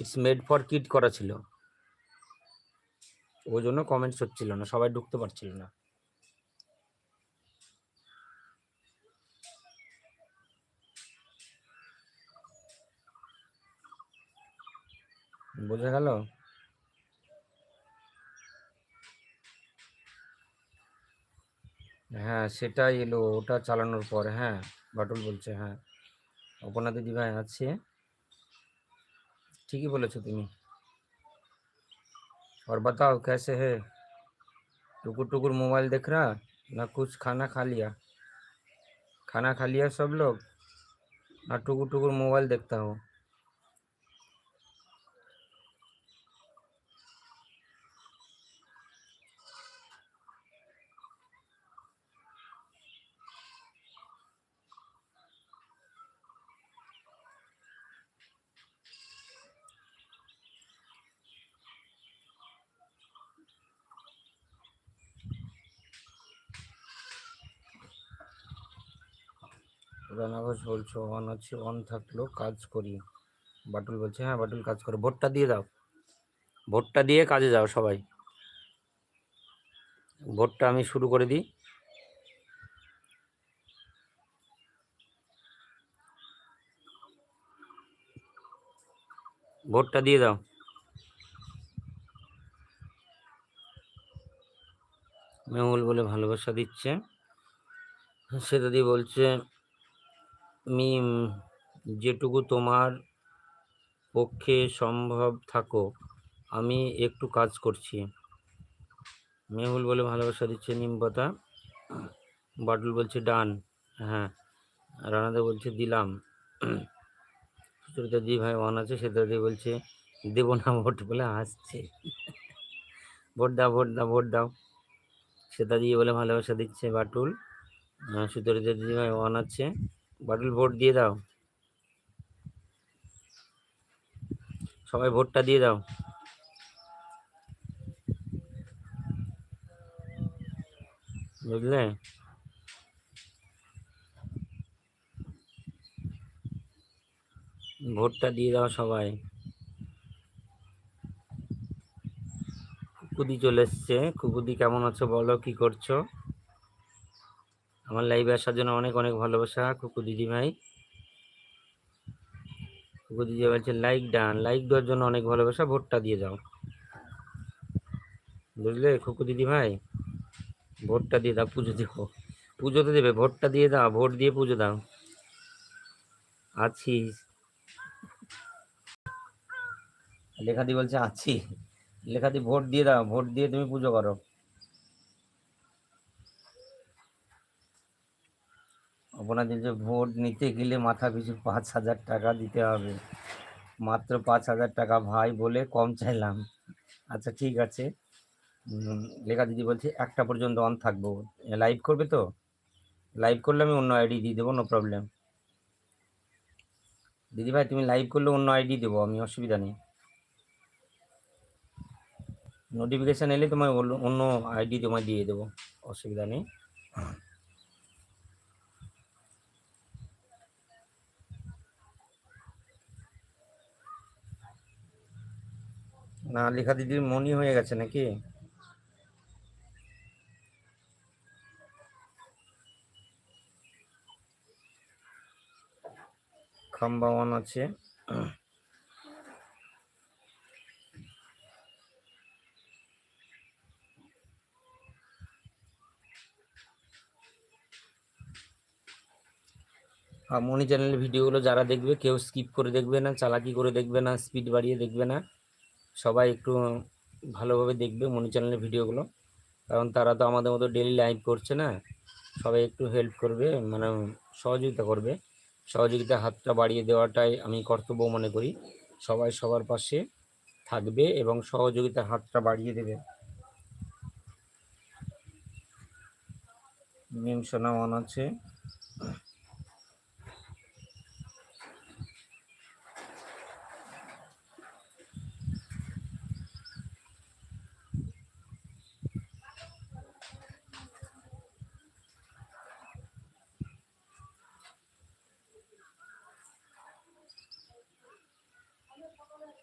It's made for kid করা ছিল। ওই জন্য কমেন্টস হচ্ছিল না, সবাই ঢুকতে পারছিল না। বোঝা গেল? হ্যাঁ সেটাই এলো, ওটা চালানোর পর হ্যাঁ বাটুল বলছে হ্যাঁ। অপনা দিদি ভাই আছে। ঠিকই বলেছো তুমি और बताओ कैसे है टुकुर टुकुर मोबाइल देख रहा ना कुछ खाना खा लिया खाना खा लिया सब लोग ना टुकुर टुकुर मोबाइल देखता हो রানাঘোষ বলছো অন আছে অন থাকল কাজ করি। বাটুল বলছে হ্যাঁ বাটুল, কাজ করো। ভোটটা দিয়ে দাও। ভোটটা দিয়ে কাজে যাও সবাই। ভোটটা আমি শুরু করে দিই। ভোটটা দিয়ে দাও। মেহুল বলে ভালোবাসা দিচ্ছে। সেটা দিয়ে বলছে উম, যেটুকু তোমার পক্ষে সম্ভব থাকো আমি একটু কাজ করছি। মেহুল বলে ভালোবাসা দিচ্ছে নিম পাতা বাটুল বলছে ডান। হ্যাঁ। রানাদা বলছে দিলাম। সুচরিতা দি ভাই ওয়ান আছে। সেটা দিয়ে বলছে দেবো না ভোট বলে হাসছে ভোট দাও ভোট দাও ভোট দাও। সেটা দিয়ে বলে ভালোবাসা দিচ্ছে বাটুল। সুচরিতা দিদি ভাই ওয়ান আছে। বাটুল ভোট দিয়ে দাও। সবাই ভোটটা দিয়ে দাও। বুঝলে? ভোটটা দিয়ে দাও সবাই। কুকুদি চলে এসছে। কুকুদি কেমন আছো বলো, কি করছ? আমার লাইভে আসার জন্য অনেক অনেক ভালোবাসা, কুকু দিদি ভাই কুকু দিদি বলছে লাইক ডান লাইক দেওয়ার জন্য অনেক ভালোবাসা, ভোটটা দিয়ে যাও বুঝলে? কুকু দিদি ভাই ভোটটা দিয়ে দাও, পুজো দেবো। পুজো তো দেবে, ভোটটা দিয়ে দাও, ভোট দিয়ে পুজো দাও। আছিস লেখাদি বলছে, আছি। লেখাদি, ভোট দিয়ে দাও, ভোট দিয়ে তুমি পুজো করো। আপনাদের যে ভোট নিতে গেলে মাথা পিছু পাঁচ হাজার টাকা দিতে হবে। মাত্র পাঁচ হাজার টাকা ভাই বলে কম চাইলাম। আচ্ছা ঠিক আছে। লেখা দিদি বলছে, একটা পর্যন্ত অন থাকব। লাইভ করবে তো? লাইভ করলে আমি অন্য আইডি দিয়ে দেবো নো প্রবলেম দিদি ভাই, তুমি লাইভ করলে অন্য আইডি দেবো, আমি অসুবিধা নেই। নোটিফিকেশান এলে তোমায় অন্য- আইডি তোমায় দিয়ে দেবো, অসুবিধা নেই। না, লেখা দিদির মনি হয়ে গেছে নাকি? খাম্বা ওয়ান আছে। মনি চ্যানেলের ভিডিওগুলো যারা দেখবে, কেউ স্কিপ করে দেখবে না, চালাকি করে দেখবে না, স্পিড বাড়িয়ে দেখবে না। সবাই একটু ভালোভাবে দেখবে মনি চ্যানেলের ভিডিওগুলো। কারণ তারা তো আমাদের মতো ডেলি লাইভ করছে না। সবাই একটু হেল্প করবে মানে সহযোগিতা করবে। সহযোগিতা হাতটা বাড়িয়ে দেওয়াটাই আমি কর্তব্য মনে করি। সবাই সবার পাশে থাকবে এবং সহযোগিতার হাতটা বাড়িয়ে দেবে। মিম সোনা আছে।